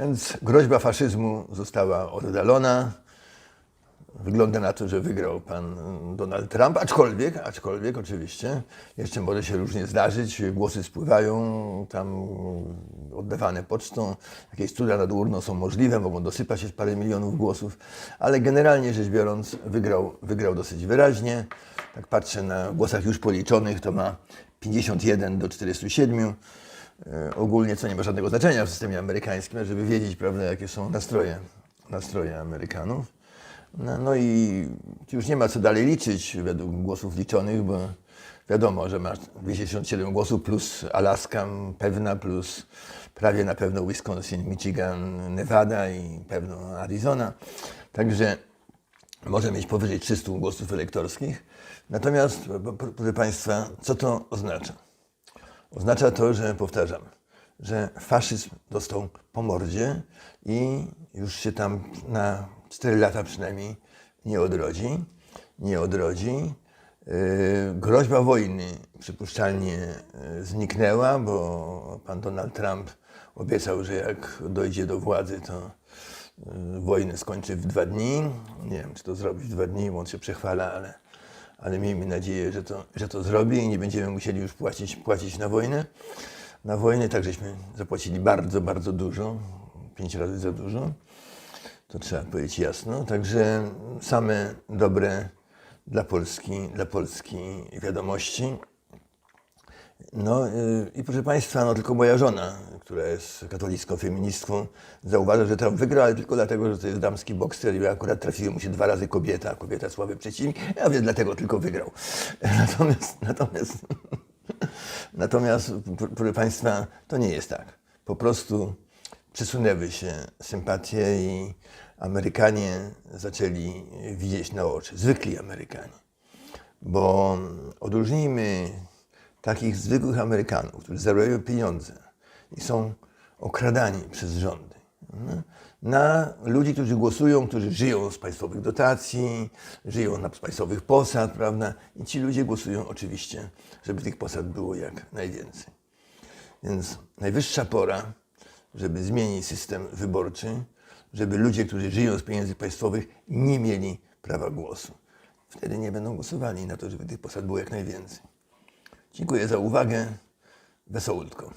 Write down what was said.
Więc groźba faszyzmu została oddalona. Wygląda na to, że wygrał pan Donald Trump, aczkolwiek, aczkolwiek oczywiście, jeszcze może się różnie zdarzyć, głosy spływają tam oddawane pocztą, jakieś cuda nad urną są możliwe, mogą dosypać się parę milionów głosów, ale generalnie rzecz biorąc wygrał, wygrał dosyć wyraźnie. Tak patrzę na głosach już policzonych, to ma 51 do 47. E, Ogólnie, co nie ma żadnego znaczenia w systemie amerykańskim, żeby wiedzieć, prawda, jakie są nastroje, nastroje Amerykanów. No, no i już nie ma co dalej liczyć według głosów liczonych, bo wiadomo, że masz 267 głosów plus Alaska pewna, plus prawie na pewno Wisconsin, Michigan, Nevada i pewno Arizona. Także może mieć powyżej 300 głosów elektorskich. Natomiast, proszę Państwa, co to oznacza? Oznacza to, że powtarzam, że faszyzm dostał po mordzie i już się tam na 4 lata przynajmniej nie odrodzi. Nie odrodzi. Yy, Groźba wojny przypuszczalnie yy, zniknęła, bo pan Donald Trump obiecał, że jak dojdzie do władzy, to yy, wojnę skończy w dwa dni. Nie wiem, czy to zrobi w dwa dni, bo on się przechwala, ale, ale miejmy nadzieję, że to, że to zrobi i nie będziemy musieli już płacić, płacić na wojnę. Na wojnę tak żeśmy zapłacili bardzo, bardzo dużo, pięć razy za dużo. To trzeba powiedzieć jasno. Także same dobre dla Polski, dla Polski wiadomości. No yy, i proszę Państwa, no tylko moja żona, która jest katolicką feministką, zauważa, że Trump wygrał, ale tylko dlatego, że to jest damski bokser i akurat trafiły mu się dwa razy kobieta, a kobieta słaby przeciwnik, ja wiem, dlatego tylko wygrał. Natomiast, natomiast, natomiast proszę Państwa, to nie jest tak. Po prostu przesunęły się sympatie i Amerykanie zaczęli widzieć na oczy, zwykli Amerykanie. Bo odróżnijmy takich zwykłych Amerykanów, którzy zarabiają pieniądze i są okradani przez rządy, na ludzi, którzy głosują, którzy żyją z państwowych dotacji, żyją na- państwowych posad, prawda? I ci ludzie głosują oczywiście, żeby tych posad było jak najwięcej. Więc najwyższa pora, żeby zmienić system wyborczy, żeby ludzie, którzy żyją z pieniędzy państwowych, nie mieli prawa głosu. Wtedy nie będą głosowali na to, żeby tych posad było jak najwięcej. Dziękuję za uwagę. Wesołutko.